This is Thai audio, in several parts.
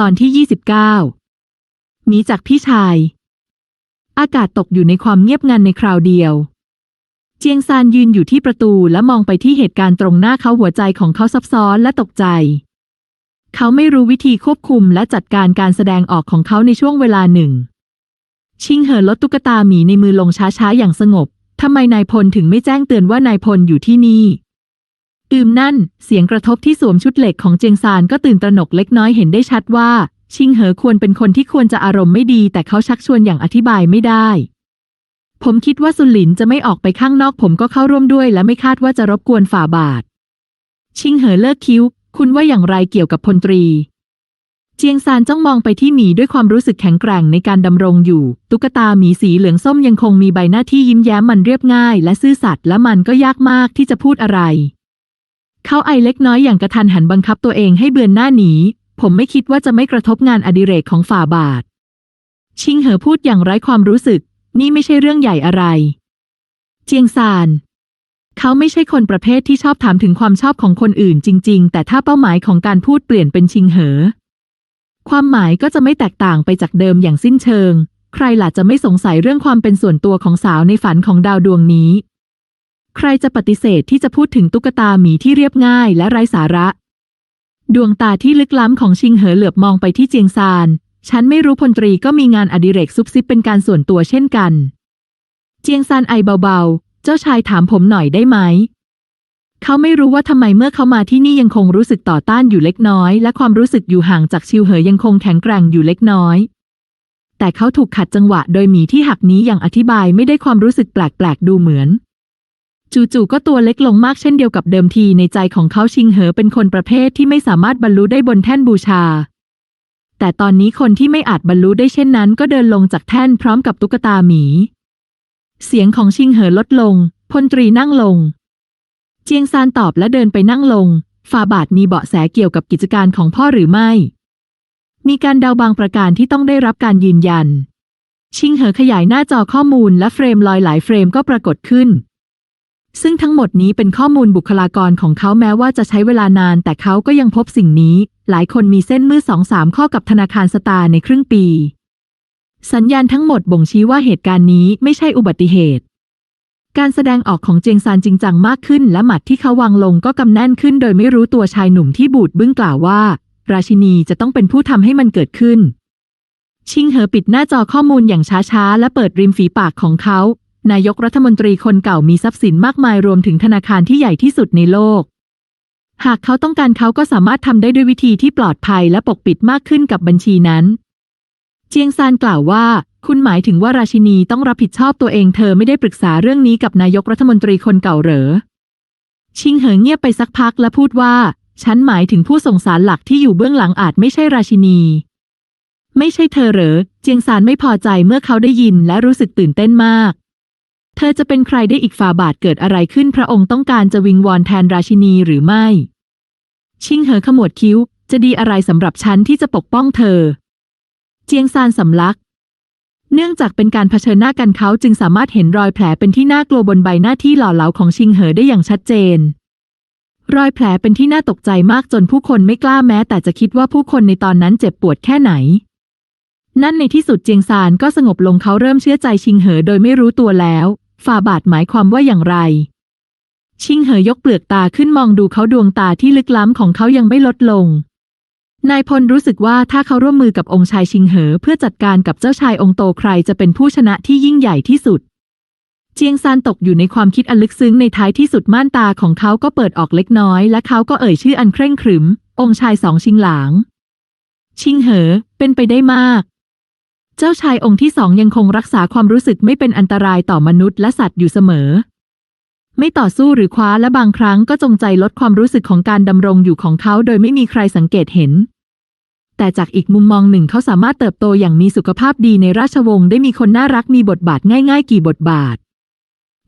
ตอนที่ 29 หนีจากพี่ชาย อากาศตกอยู่ในความเงียบงันในคราวเดียว เจียงซานยืนอยู่ที่ประตูและมองไปที่เหตุการณ์ตรงหน้าเขาหัวใจของเขาซับซ้อนและตกใจ เขาไม่รู้วิธีควบคุมและจัดการการแสดงออกของเขาในช่วงเวลาหนึ่ง ชิงเหอลดตุ๊กตาหมีในมือลงช้าๆอย่างสงบทำไมนายพลถึงไม่แจ้งเตือนว่านายพลอยู่ที่นี่ อืมนั่น เสียงกระทบที่สวมชุดเหล็กของเจียงซานก็ตื่นตระหนกเล็กน้อยเห็นได้ชัดว่า ชิงเหอควรเป็นคนที่ควรจะอารมณ์ไม่ดี แต่เขาชักชวนอย่างอธิบายไม่ได้ ผมคิดว่าซุหลินจะไม่ออกไปข้างนอก ผมก็เข้าร่วมด้วย และไม่คาดว่าจะรบกวนฝ่าบาท ชิงเหอเลิกคิ้ว คุณว่าอย่างไรเกี่ยวกับพลตรี เจียงซานจ้องมองไปที่หมีด้วยความรู้สึกแข็งแกร่งในการดำรงอยู่ ตุ๊กตาหมีสีเหลืองส้มยังคงมีใบหน้าที่ยิ้มแย้มมันเรียบง่าย และซื่อสัตย์และมันก็ยากมากที่จะพูดอะไร เขาไอเล็กน้อยอย่างกระทันหันบังคับตัวเองให้เบือนหน้าหนี ผมไม่คิดว่าจะไม่กระทบงานอดิเรกของฝ่าบาท ชิงเหอพูดอย่างไร้ความรู้สึก นี่ไม่ใช่เรื่องใหญ่อะไร เจียงซาน เขาไม่ใช่คนประเภทที่ชอบถามถึงความชอบของคนอื่นจริง ๆ แต่ถ้าเป้าหมายของการพูดเปลี่ยนเป็นชิงเหอ ความหมายก็จะไม่แตกต่างไปจากเดิมอย่างสิ้นเชิง ใครล่ะจะไม่สงสัยเรื่องความเป็นส่วนตัวของสาวในฝันของดาวดวงนี้ ใครจะปฏิเสธที่จะพูดถึงตุ๊กตาหมีที่เรียบง่ายและไร้สาระ ดวงตาที่ลึกล้ำของชิงเหอเหลือบมองไปที่เจียงซาน ฉันไม่รู้พลตรีก็มีงานอดิเรกซุบซิบเป็นการส่วนตัวเช่นกัน เจียงซานไอเบาๆ เจ้าชายถามผมหน่อยได้ไหม เขาไม่รู้ว่าทำไมเมื่อเขามาที่นี่ยังคงรู้สึกต่อต้านอยู่เล็กน้อย และความรู้สึกอยู่ห่างจากชิวเหอยังคงแข็งแกร่งอยู่เล็กน้อยแต่เขาถูกขัดจังหวะโดยหมีที่หักนี้อย่างอธิบายไม่ได้ความรู้สึกแปลกๆ ดูเหมือน จู่ๆก็ตัวเล็กลงมากเช่นเดียวกับเดิมทีในใจของเขาชิงเหอเป็นคนประเภทที่ไม่สามารถบรรลุได้บนแท่นบูชา แต่ตอนนี้คนที่ไม่อาจบรรลุได้เช่นนั้น ก็เดินลงจากแท่นพร้อมกับตุ๊กตาหมี เสียงของชิงเหอลดลง พลตรีนั่งลง เจียงซานตอบและเดินไปนั่งลงฝ่าบาทมีเบาะแสเกี่ยวกับกิจการของพ่อหรือไม่ มีการเดาบางประการที่ต้องได้รับการยืนยัน ชิงเหอขยายหน้าจอข้อมูลและเฟรมลอยหลายเฟรมก็ปรากฏขึ้น ซึ่งทั้งหมดนี้เป็นข้อมูลบุคลากรของเขาแม้ว่าจะใช้เวลานาน แต่เขาก็ยังพบสิ่งนี้ หลายคนมีเส้นมืดสองสามข้อกับธนาคารสตาร์ในครึ่งปี สัญญาณทั้งหมดบ่งชี้ว่าเหตุการณ์นี้ไม่ใช่อุบัติเหตุ การแสดงออกของเจียงซานจริงจังมากขึ้น และหมัดที่เขาวางลงก็กำแน่นขึ้น โดยไม่รู้ตัวชายหนุ่มที่บูดบึ้งกล่าวว่า ราชินีจะต้องเป็นผู้ทำให้มันเกิดขึ้นชิงเหอปิดหน้าจอข้อมูลอย่างช้าๆ และเปิดริมฝีปากของเขา นายกรัฐมนตรีคนเก่ามีทรัพย์สินมากมายรวมถึงธนาคารที่ใหญ่ที่สุดในโลก หากเขาต้องการเขาก็สามารถทำได้ด้วยวิธีที่ปลอดภัยและปกปิดมากขึ้นกับบัญชีนั้น เจียงซานกล่าวว่า คุณหมายถึงว่าราชินีต้องรับผิดชอบตัวเองเธอไม่ได้ปรึกษาเรื่องนี้กับนายกรัฐมนตรีคนเก่าเหรอ ชิงเหอเงียบไปสักพักและพูดว่า ฉันหมายถึงผู้ส่งสารหลักที่อยู่เบื้องหลังอาจไม่ใช่ราชินีไม่ใช่เธอเหรอ เจียงซานไม่พอใจเมื่อเขาได้ยินและรู้สึกตื่นเต้นมาก เธอจะเป็นใครได้อีกฝ่าบาทเกิดอะไรขึ้นพระองค์ต้องการจะวิงวอนแทนราชินีหรือไม่ ชิงเหอขมวดคิ้ว จะดีอะไรสำหรับฉันที่จะปกป้องเธอ เจียงซานสำลัก เนื่องจากเป็นการเผชิญหน้ากันเขาจึงสามารถเห็นรอยแผลเป็นที่น่ากลัวบนใบหน้าที่หล่อเหลาของชิงเหอได้อย่างชัดเจน รอยแผลเป็นที่น่าตกใจมากจนผู้คนไม่กล้าแม้ แต่จะคิดว่าผู้คนในตอนนั้นเจ็บปวดแค่ไหนนั่นในที่สุดเจียงซานก็สงบลงเขาเริ่มเชื่อใจชิงเหอโดยไม่รู้ตัวแล้ว ฝ่าบาทหมายความว่าอย่างไร ชิงเหอยกเปลือกตาขึ้นมองดูเขาดวงตาที่ลึกล้ำของเขายังไม่ลดลง นายพลรู้สึกว่าถ้าเขาร่วมมือกับองค์ชายชิงเหอเพื่อจัดการกับเจ้าชายองค์โตใครจะเป็นผู้ชนะที่ยิ่งใหญ่ที่สุด เจียงซานตกอยู่ในความคิดอันลึกซึ้งในท้ายที่สุดม่านตาของเขาก็เปิดออกเล็กน้อย และเขาก็เอ่ยชื่ออันเคร่งขรึม องค์ชายสองชิงหลางชิงเหอ เป็นไปได้มาก เจ้าชายองค์ที่สองยังคงรักษาความรู้สึกไม่เป็นอันตรายต่อมนุษย์และสัตว์อยู่เสมอ ไม่ต่อสู้หรือคว้าและบางครั้งก็จงใจลดความรู้สึกของการดำรงอยู่ของเขาโดยไม่มีใครสังเกตเห็น แต่จากอีกมุมมองหนึ่งเขาสามารถเติบโตอย่างมีสุขภาพดีในราชวงศ์ได้มีคนน่ารักมีบทบาทง่าย ๆ กี่บทบาท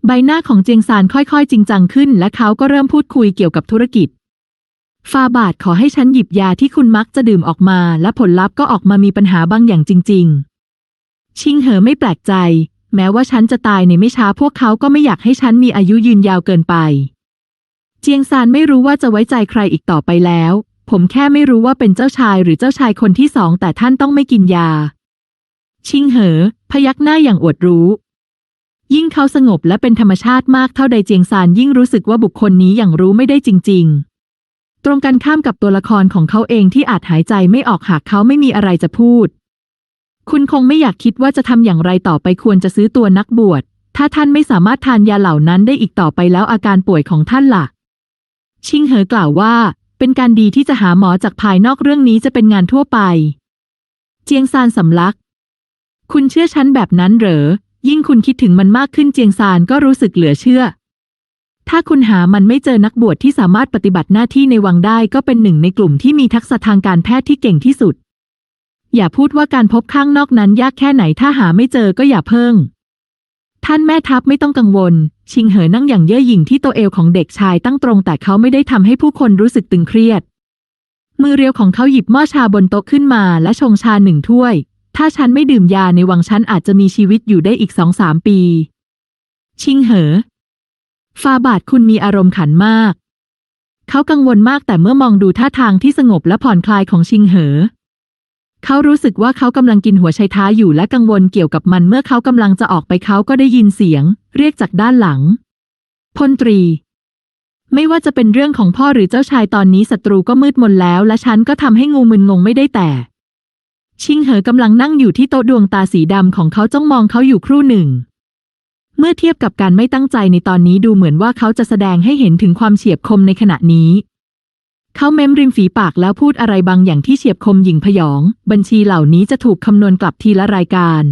ใบหน้าของเจียงซานค่อยๆ จริงจังขึ้น และเขาก็เริ่มพูดคุยเกี่ยวกับธุรกิจฟาบาทขอให้ฉันหยิบยาที่คุณมักจะดื่มออกมา และผลลัพธ์ก็ออกมามีปัญหาบางอย่างจริง ๆ ชิงเหอไม่แปลกใจ แม้ว่าฉันจะตายในไม่ช้าพวกเขาก็ไม่อยากให้ฉันมีอายุยืนยาวเกินไป เจียงซานไม่รู้ว่าจะไว้ใจใครอีกต่อไปแล้ว ผมแค่ไม่รู้ว่าเป็นเจ้าชายหรือเจ้าชายคนที่สองแต่ท่านต้องไม่กินยา ชิงเหอ พยักหน้าอย่างอวดรู้ ยิ่งเขาสงบและเป็นธรรมชาติมากเท่าใดเจียงซานยิ่งรู้สึกว่าบุคคลนี้อย่างรู้ไม่ได้จริง ๆตรงกันข้ามกับตัวละครของเขาเองที่อาจหายใจไม่ออกหากเขาไม่มีอะไรจะพูด คุณคงไม่อยากคิดว่าจะทำอย่างไรต่อไปควรจะซื้อตัวนักบวช ถ้าท่านไม่สามารถทานยาเหล่านั้นได้อีกต่อไปแล้วอาการป่วยของท่านล่ะ ชิงเหอกล่าวว่า เป็นการดีที่จะหาหมอจากภายนอกเรื่องนี้จะเป็นงานทั่วไป เจียงซานสำลัก คุณเชื่อฉันแบบนั้นเหรอ ยิ่งคุณคิดถึงมันมากขึ้นเจียงซานก็รู้สึกเหลือเชื่อ ถ้าคุณหามันไม่เจอนักบวชที่สามารถปฏิบัติหน้าที่ในวังได้ก็เป็นหนึ่งในกลุ่มที่มีทักษะทางการแพทย์ที่เก่งที่สุด อย่าพูดว่าการพบข้างนอกนั้นยากแค่ไหนถ้าหาไม่เจอก็อย่าเพิ่ง ท่านแม่ทัพไม่ต้องกังวล ชิงเหอนั่งอย่างเย่อหยิ่งที่ตัวเอวของเด็กชายตั้งตรง แต่เขาไม่ได้ทำให้ผู้คนรู้สึกตึงเครียด มือเรียวของเขาหยิบหม้อชาบนโต๊ะขึ้นมาและชงชาหนึ่งถ้วย ถ้าฉันไม่ดื่มยาในวังฉันอาจจะมีชีวิตอยู่ได้อีกสองสามปี ชิงเหอฟาบาทคุณมีอารมณ์ขันมาก เขากังวลมากแต่เมื่อมองดูท่าทางที่สงบและผ่อนคลายของชิงเหอ เขารู้สึกว่าเขากำลังกินหัวไชท้าอยู่และกังวลเกี่ยวกับมันเมื่อเขากำลังจะออกไปเขาก็ได้ยินเสียง เรียกจากด้านหลัง พลตรี ไม่ว่าจะเป็นเรื่องของพ่อหรือเจ้าชายตอนนี้ศัตรูก็มืดมนแล้ว และฉันก็ทำให้งูมึนงงไม่ได้แต่ ชิงเหอกำลังนั่งอยู่ที่โต๊ะดวงตาสีดำของเขาจ้องมองเขาอยู่ครู่หนึ่ง เมื่อเทียบกับการไม่ตั้งใจในตอนนี้ดูเหมือนว่าเขาจะแสดงให้เห็นถึงความเฉียบคมในขณะนี้ เขาเม้มริมฝีปากแล้วพูดอะไรบางอย่างที่เฉียบคมหยิ่งพยอง บัญชีเหล่านี้จะถูกคำนวณกลับทีละรายการ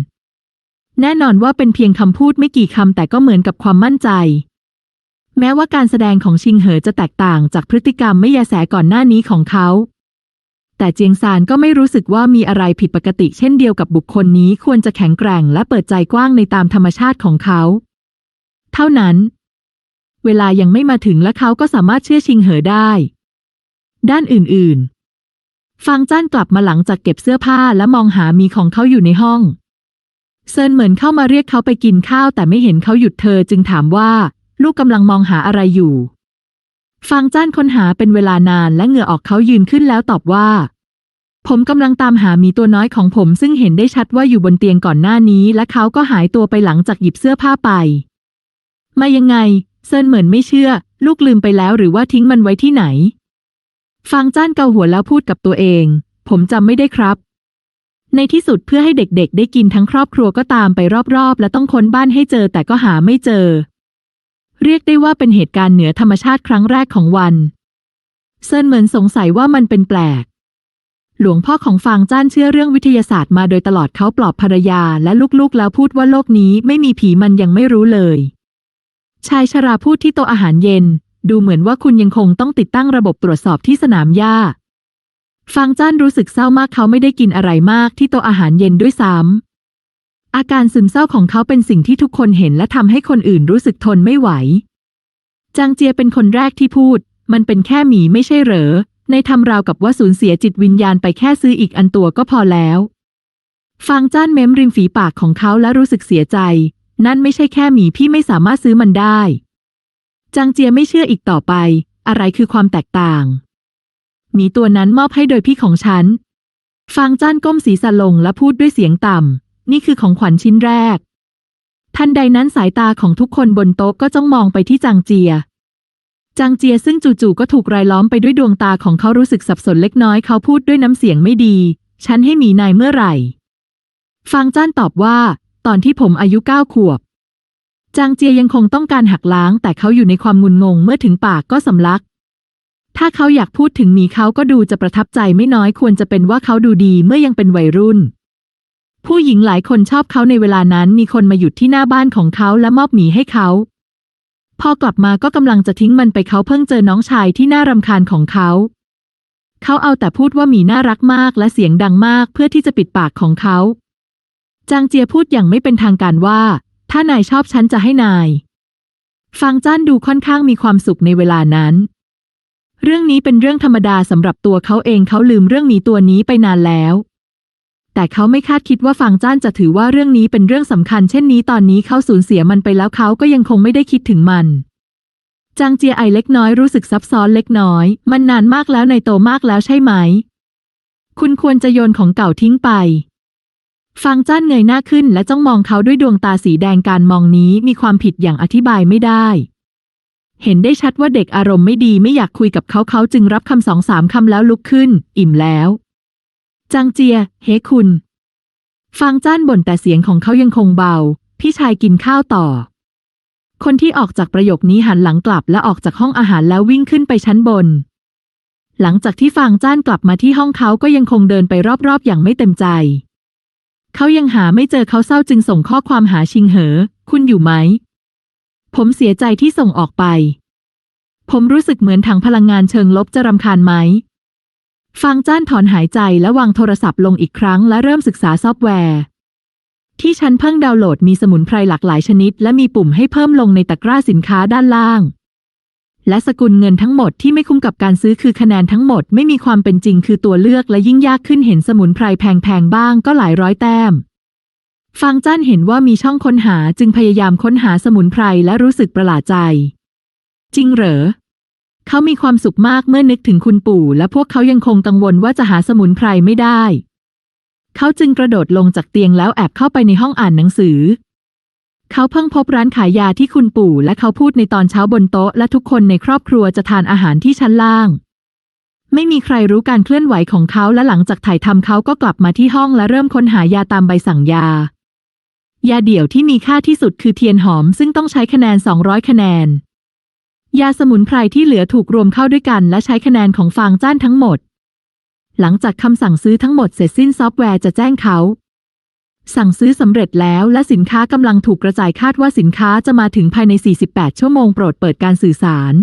แน่นอนว่าเป็นเพียงคำพูดไม่กี่คำแต่ก็เหมือนกับความมั่นใจ แม้ว่าการแสดงของชิงเหอจะแตกต่างจากพฤติกรรมไม่ยาแสก่อนหน้านี้ของเขา แต่เจียงซานก็ไม่รู้สึกว่ามีอะไรผิดปกติเช่นเดียวกับบุคคลนี้ควรจะแข็งแกร่งและเปิดใจกว้างในตามธรรมชาติของเขา เท่านั้น เวลายังไม่มาถึงและเขาก็สามารถเชื่อชิงเหอได้ ด้านอื่นๆ ฟางจ้านกลับมาหลังจากเก็บเสื้อผ้าและมองหามีของเขาอยู่ในห้อง เซินเหมือนเข้ามาเรียกเขาไปกินข้าวแต่ไม่เห็นเขาหยุดเธอจึงถามว่า ลูกกำลังมองหาอะไรอยู่ ฟางจ้านค้นหาเป็นเวลานานและเหงื่อออกเขายืนขึ้นแล้วตอบว่า ผมกำลังตามหามีตัวน้อยของผมซึ่งเห็นได้ชัดว่าอยู่บนเตียงก่อนหน้านี้ และเขาก็หายตัวไปหลังจากหยิบเสื้อผ้าไป มายังไง เซินเหมือนไม่เชื่อ ลูกลืมไปแล้วหรือว่าทิ้งมันไว้ที่ไหน ฟางจ้านเกาหัวแล้วพูดกับตัวเอง ผมจำไม่ได้ครับ ในที่สุดเพื่อให้เด็กๆ ได้กินทั้งครอบครัวก็ตามไปรอบๆ และต้องค้นบ้านให้เจอแต่ก็หาไม่เจอ เรียกได้ว่าเป็นเหตุการณ์เหนือธรรมชาติครั้งแรกของวันเซินเหมือนสงสัยว่ามันเป็นแปลก หลวงพ่อของฟางจ้านเชื่อเรื่องวิทยาศาสตร์มาโดยตลอดเขาปลอบภรรยาและลูกๆ แล้วพูดว่าโลกนี้ไม่มีผีมันยังไม่รู้เลย ชายชราพูดที่โต๊ะอาหารเย็น ดูเหมือนว่าคุณยังคงต้องติดตั้งระบบตรวจสอบที่สนามหญ้า ฟางจ้านรู้สึกเศร้ามากเขาไม่ได้กินอะไรมากที่โต๊ะอาหารเย็นด้วยซ้ำอาการซึมเศร้าของเขาเป็นสิ่งที่ทุกคนเห็นและทำให้คนอื่นรู้สึกทนไม่ไหว จางเจียเป็นคนแรกที่พูด มันเป็นแค่หมีไม่ใช่เหรอ ในทำราวกับว่าสูญเสียจิตวิญญาณไปแค่ซื้ออีกอันตัวก็พอแล้วฟางจ้านเม้มริมฝีปากของเขาและรู้สึกเสียใจ นั่นไม่ใช่แค่หมีพี่ไม่สามารถซื้อมันได้ จางเจียไม่เชื่ออีกต่อไป อะไรคือความแตกต่าง หมีตัวนั้นมอบให้โดยพี่ของฉัน ฟางจ้านก้มศีรษะลงและพูดด้วยเสียงต่ำ นี่คือของขวัญชิ้นแรก ทันใดนั้นสายตาของทุกคนบนโต๊ะก็จ้องมองไปที่จางเจีย จางเจียซึ่งจู่ๆก็ถูกรายล้อมไปด้วยดวงตาของเขารู้สึกสับสนเล็กน้อยเขาพูดด้วยน้ำเสียงไม่ดี ฉันให้หมีนายเมื่อไหร่ ฟางจ้านตอบว่า ตอนที่ผมอายุเก้าขวบ จางเจียยังคงต้องการหักล้าง แต่เขาอยู่ในความงุนงงเมื่อถึงปากก็สำลัก ถ้าเขาอยากพูดถึงหมีเขาก็ดูจะประทับใจไม่น้อยควรจะเป็นว่าเขาดูดีเมื่อยังเป็นวัยรุ่น ผู้หญิงหลายคนชอบเขาในเวลานั้นมีคนมาหยุดที่หน้าบ้านของเขาและมอบหมีให้เขา พอกลับมาก็กำลังจะทิ้งมันไปเขาเพิ่งเจอน้องชายที่น่ารำคาญของเขา เขาเอาแต่พูดว่าหมีน่ารักมากและเสียงดังมากเพื่อที่จะปิดปากของเขาจางเจียพูดอย่างไม่เป็นทางการว่า ถ้านายชอบฉันจะให้นาย ฟังจ้านดูค่อนข้างมีความสุขในเวลานั้น เรื่องนี้เป็นเรื่องธรรมดาสำหรับตัวเขาเองเขาลืมเรื่องหมีตัวนี้ไปนานแล้ว แต่เขาไม่คาดคิดว่าฟางจ้านจะถือว่าเรื่องนี้เป็นเรื่องสำคัญ เช่นนี้ตอนนี้เขาสูญเสียมันไปแล้วเขาก็ยังคงไม่ได้คิดถึงมันจางเจียไอเล็กน้อยรู้สึกซับซ้อนเล็กน้อย มันนานมากแล้วในโตมากแล้วใช่ไหม คุณควรจะโยนของเก่าทิ้งไป ฟางจ้านเงยหน้าขึ้นและจ้องมองเขาด้วยดวงตาสีแดงการมองนี้มีความผิดอย่างอธิบายไม่ได้ เห็นได้ชัดว่าเด็กอารมณ์ไม่ดีไม่อยากคุยกับเขาเขาจึงรับคำสองสามคำแล้วลุกขึ้น อิ่มแล้ว จางเจีย เฮ้คุณฟางจ้านบ่นแต่เสียงของเขายังคงเบา พี่ชายกินข้าวต่อ คนที่ออกจากประโยคนี้หันหลังกลับและออกจากห้องอาหารแล้ววิ่งขึ้นไปชั้นบน หลังจากที่ฟางจ้านกลับมาที่ห้องเขาก็ยังคงเดินไปรอบๆอย่างไม่เต็มใจ เขายังหาไม่เจอเขาเศร้าจึงส่งข้อความหาชิงเหอ คุณอยู่ไหม ผมเสียใจที่ส่งออกไป ผมรู้สึกเหมือนถังพลังงานเชิงลบจะรำคาญไหม ฟางจ้านถอนหายใจและวางโทรศัพท์ลงอีกครั้งและเริ่มศึกษาซอฟต์แวร์ ที่ฉันเพิ่งดาวน์โหลดมีสมุนไพรหลากหลายชนิด และมีปุ่มให้เพิ่มลงในตะกร้าสินค้าด้านล่าง และสกุลเงินทั้งหมดที่ไม่คุ้มกับการซื้อคือคะแนนทั้งหมดไม่มีความเป็นจริงคือตัวเลือกและยิ่งยากขึ้นเห็นสมุนไพรแพงๆบ้างก็หลายร้อยแต้ม ฟางจ้านเห็นว่ามีช่องค้นหาจึงพยายามค้นหาสมุนไพรและรู้สึกประหลาดใจ จริงเหรอ เขามีความสุขมากเมื่อนึกถึงคุณปู่และพวกเขายังคงกังวลว่าจะหาสมุนไพรไม่ได้ เขาจึงกระโดดลงจากเตียงแล้วแอบเข้าไปในห้องอ่านหนังสือ เขาเพิ่งพบร้านขายยาที่คุณปู่และเขาพูดในตอนเช้าบนโต๊ะ และทุกคนในครอบครัวจะทานอาหารที่ชั้นล่าง ไม่มีใครรู้การเคลื่อนไหวของเขาและหลังจากถ่ายทำเขาก็กลับมาที่ห้องและเริ่มค้นหายาตามใบสั่งยา ยาเดี่ยวที่มีค่าที่สุดคือเทียนหอมซึ่งต้องใช้คะแนน 200 คะแนน ยาสมุนไพรที่เหลือถูกรวมเข้าด้วยกัน และใช้คะแนนของฟางจ้านทั้งหมด หลังจากคำสั่งซื้อทั้งหมดเสร็จสิ้นซอฟต์แวร์จะแจ้งเขา สั่งซื้อสำเร็จแล้วและสินค้ากำลังถูกกระจายคาดว่าสินค้าจะมาถึงภายใน 48 ชั่วโมงโปรดเปิดการสื่อสาร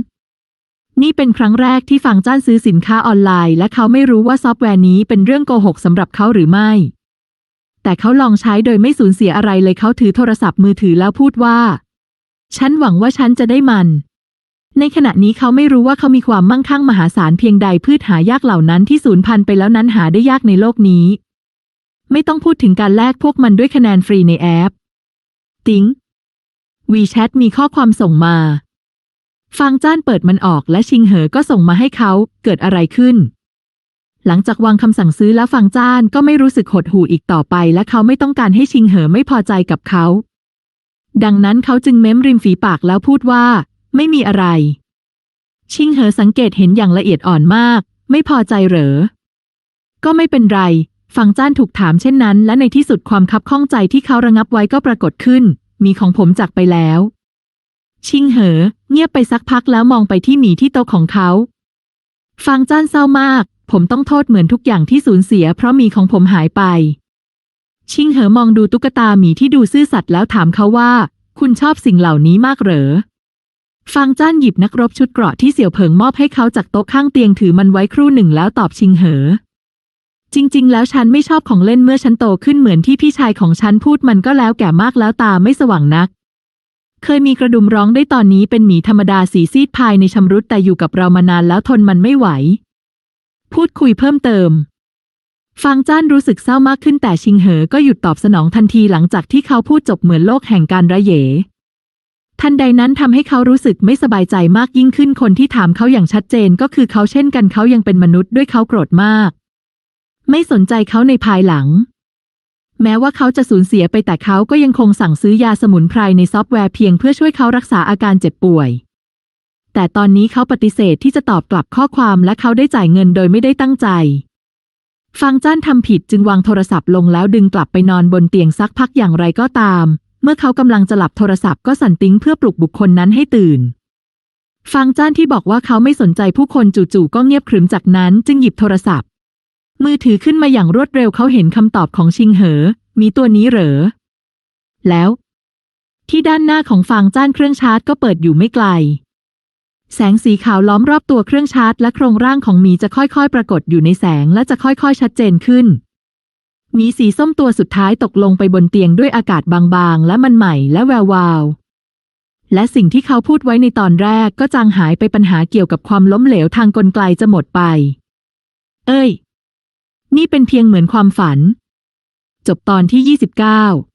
นี่เป็นครั้งแรกที่ฟางจ้านซื้อสินค้าออนไลน์ และเขาไม่รู้ว่าซอฟต์แวร์นี้เป็นเรื่องโกหกสำหรับเขาหรือไม่ แต่เขาลองใช้โดยไม่สูญเสียอะไรเลยเขาถือโทรศัพท์มือถือแล้วพูดว่า ฉันหวังว่าฉันจะได้มัน ในขณะนี้เขาไม่รู้ว่าเขามีความมั่งคั่งมหาศาลเพียงใดพืชหายากเหล่านั้นที่สูญพันธุ์ไปแล้วนั้นหาได้ยากในโลกนี้ ไม่ต้องพูดถึงการแลกพวกมันด้วยคะแนนฟรีในแอป ติ๊ง WeChat มีข้อความส่งมา ฟางจ้านเปิดมันออกและชิงเหอก็ส่งมาให้เขาเกิดอะไรขึ้น หลังจากวางคำสั่งซื้อแล้วฟางจ้านก็ไม่รู้สึกหดหู่อีกต่อไป และเขาไม่ต้องการให้ชิงเหอไม่พอใจกับเขา ดังนั้นเขาจึงเม้มริมฝีปากแล้วพูดว่า ไม่มีอะไร ชิงเหอสังเกตเห็นอย่างละเอียดอ่อนมาก ไม่พอใจเหรอ ก็ไม่เป็นไร ฟังจ้านถูกถามเช่นนั้น และในที่สุดความคับข้องใจที่เขาระงับไว้ก็ปรากฏขึ้น มีของผมจากไปแล้ว ชิงเหอ เงียบไปสักพักแล้วมองไปที่หมีที่โต๊ะของเขาฟังจ้านเศร้ามาก ผมต้องโทษเหมือนทุกอย่างที่สูญเสีย เพราะมีของผมหายไป ชิงเหอมองดูตุ๊กตาหมีที่ดูซื่อสัตย์แล้วถามเขาว่า คุณชอบสิ่งเหล่านี้มากเหรอฟางจ้านหยิบนักรบชุดเกราะที่เสี่ยวเผิงมอบให้เขาจากโต๊ะข้างเตียงถือมันไว้ครู่หนึ่งแล้วตอบชิงเหอ จริง ๆ แล้วฉันไม่ชอบของเล่นเมื่อฉันโตขึ้นเหมือนที่พี่ชายของฉันพูดมันก็แล้วแก่มากแล้วตาไม่สว่างนัก เคยมีกระดุมร้องได้ตอนนี้เป็นหมีธรรมดาสีซีดภายในชำรุดแต่อยู่กับเรามานานแล้วทนมันไม่ไหว พูดคุยเพิ่มเติมฟางจ้านรู้สึกเศร้ามากขึ้นแต่ชิงเหอก็หยุดตอบสนองทันทีหลังจากที่เขาพูดจบเหมือนโลกแห่งการระเหยทันใดนั้นทำให้เขารู้สึกไม่สบายใจมากยิ่งขึ้นคนที่ถามเขาอย่างชัดเจนก็คือเขาเช่นกันเขายังเป็นมนุษย์ด้วยเขาโกรธมาก ไม่สนใจเขาในภายหลัง แม้ว่าเขาจะสูญเสียไปแต่เขาก็ยังคงสั่งซื้อยาสมุนไพรในซอฟต์แวร์เพียงเพื่อช่วยเขารักษาอาการเจ็บป่วย แต่ตอนนี้เขาปฏิเสธที่จะตอบกลับข้อความและเขาได้จ่ายเงินโดยไม่ได้ตั้งใจ ฟังจ้านทำผิดจึงวางโทรศัพท์ลงแล้วดึงกลับไปนอนบนเตียงสักพักอย่างไรก็ตาม เมื่อเขากำลังจะหลับโทรศัพท์ก็สั่นติ้งเพื่อปลุกบุคคลนั้นให้ตื่นฟังจ้านที่บอกว่าเขาไม่สนใจผู้คนจู่ๆก็เงียบขรึมจากนั้นจึงหยิบโทรศัพท์ มือถือขึ้นมาอย่างรวดเร็วเขาเห็นคำตอบของชิงเหอ มีตัวนี้เหรอ แล้ว ที่ด้านหน้าของฟางจ้านเครื่องชาร์จก็เปิดอยู่ไม่ไกล แสงสีขาวล้อมรอบตัวเครื่องชาร์จและโครงร่างของหมีจะค่อยๆ ปรากฏอยู่ในแสงและจะค่อยๆ ชัดเจนขึ้นหมีสีส้มตัวสุดท้ายตกลงไปบนเตียงด้วยอากาศบางๆ และมันใหม่และแวววาว และสิ่งที่เขาพูดไว้ในตอนแรกก็จางหายไปปัญหาเกี่ยวกับความล้มเหลวทางกลไกจะหมดไป เอ้ย นี่เป็นเพียงเหมือนความฝัน จบตอนที่ 29